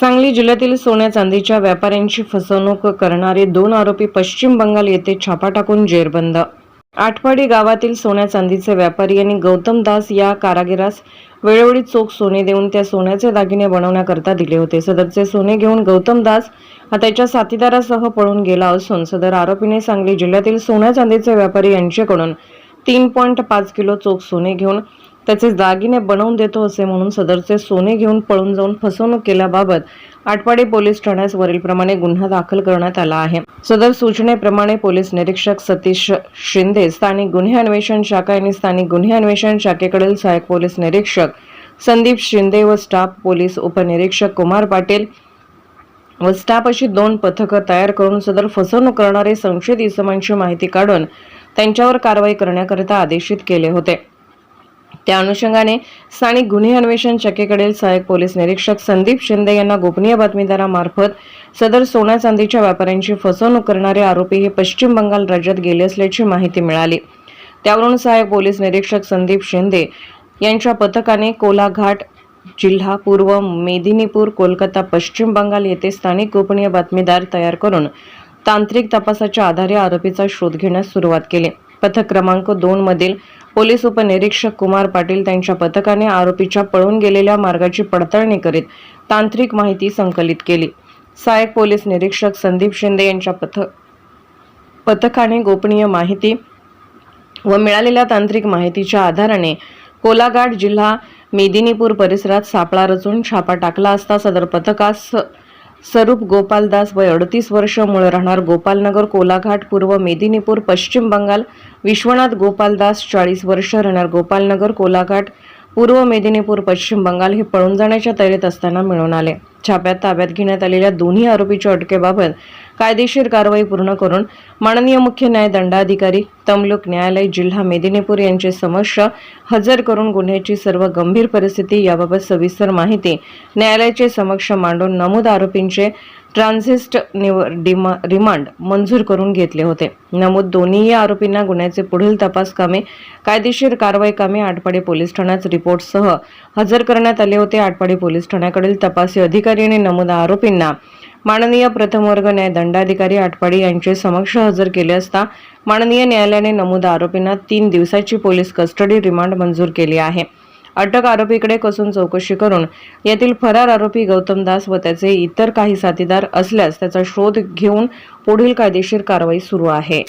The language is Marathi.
सांगली जिल्ह्यातील सोन्या चांदीच्या व्यापाऱ्यांची फसवणूक करणारे दोन आरोपी पश्चिम बंगाल येथे छापा टाकून जेरबंद. आठवाडी गावातील सोन्या चांदीचे व्यापारी यांनी गौतम दास या कारागिरास वेळोवेळी चोख सोने देऊन त्या सोन्याचे दागिने बनवण्याकरता दिले होते. सदरचे सोने घेऊन गौतम दास हा त्याच्या साथीदारासह पळून गेला असून सदर आरोपीने सांगली जिल्ह्यातील सोन्या चांदीचे व्यापारी यांच्याकडून तीन पॉईंट पाच किलो चोख सोने घेऊन त्याचे दागिने बनवून देतो असे म्हणून सदरचे सोने घेऊन पळून जाऊन फसवणूक केल्याबाबत आटपाडी पोलीस ठाण्यास वरीलप्रमाणे गुन्हा दाखल करण्यात आला आहे. सदर सूचनेप्रमाणे पोलीस निरीक्षक सतीश शिंदे स्थानिक गुन्हे अन्वेषण शाखा आणि स्थानिक गुन्हे अन्वेषण शाखेकडील सहाय्यक पोलीस निरीक्षक संदीप शिंदे व स्टाफ पोलीस उपनिरीक्षक कुमार पाटील व स्टाफ अशी दोन पथकं तयार करून सदर फसवणूक करणारे संशयित इसमांची माहिती काढून त्यांच्यावर कारवाई करण्याकरिता आदेशित केले होते. त्या अनुषंगाने स्थानिक गुन्हे अन्वेषण शाखेकडील सहाय्यक पोलीस निरीक्षक संदीप शिंदे यांना गोपनीय बातमीदारामार्फत सदर सोन्या चांदीच्या व्यापाऱ्यांची फसवणूक करणारे आरोपी हे पश्चिम बंगाल राज्यात गेले असल्याची माहिती मिळाली. त्यावरून सहाय्यक पोलीस निरीक्षक संदीप शिंदे यांच्या पथकाने कोलाघाट जिल्हा पूर्व मेदिनीपूर कोलकाता पश्चिम बंगाल येथे स्थानिक गोपनीय बातमीदार तयार करून तांत्रिक तपासाच्या आधारे आरोपीचा शोध घेण्यास सुरुवात केली. पथक क्रमांक दोन मधील पोलीस उपनिरीक्षक कुमार पाटील त्यांच्या पथकाने आरोपीच्या पळून गेलेल्या मार्गाची पडताळणी करीत तांत्रिक माहिती संकलित केली. सहाय्यक पोलीस निरीक्षक संदीप शिंदे यांच्या पथक पथकाने गोपनीय माहिती व मिळालेल्या तांत्रिक माहितीच्या आधाराने कोलाघाट जिल्हा मेदिनीपूर परिसरात सापळा रचून छापा टाकला असता सदर पथकास स्वरूप गोपालदास वय अडतीस वर्ष मूळ राहणार गोपालनगर कोलाघाट पूर्व मेदिनीपूर पश्चिम बंगाल. विश्वनाथ गोपालदास चाळीस वर्ष राहणार गोपालनगर कोलाघाट पूर्व मेदिनीपूर पश्चिम बंगाल हे पळून जाण्याच्या तयारीत असताना मिळून आले. छाप्यात ताब्यात घेण्यात आलेल्या दोन्ही आरोपीच्या अटकेबाबत कायदेशीर कारवाई पूर्ण करून माननीय मुख्य न्याय दंडाधिकारी तमलुक न्यायालय जिल्हा मेदिनीपूर यांचे समक्ष हजर करून गुन्ह्याची सर्व गंभीर परिस्थिती याबाबत सविस्तर माहिती न्यायालयाचे समक्ष मांडून नमूद आरोपींचे ट्रान्झिस्ट डिमा रिमांड मंजूर करून घेतले होते. नमूद दोन्ही आरोपींना गुन्ह्याचे पुढील तपास कामे कायदेशीर कारवाई कामे आटपाडी पोलीस ठाण्यात रिपोर्टसह हजर करण्यात आले होते. आटपाडी पोलीस ठाण्याकडील तपासी अधिकारी आणि नमूद आरोपींना माननीय प्रथम वर्ग न्याय दंडाधिकारी आटपाडी यांचे समक्ष हजर केले असता माननीय न्यायालयाने नमूद आरोपींना तीन दिवसाची पोलीस कस्टडी रिमांड मंजूर केली आहे. अटक आरोपीकडे कसून चौकशी करून यातील फरार आरोपी गौतम दास व त्याचे इतर काही साथीदार असल्यास त्याचा शोध घेऊन पुढील कायदेशीर कारवाई सुरू आहे.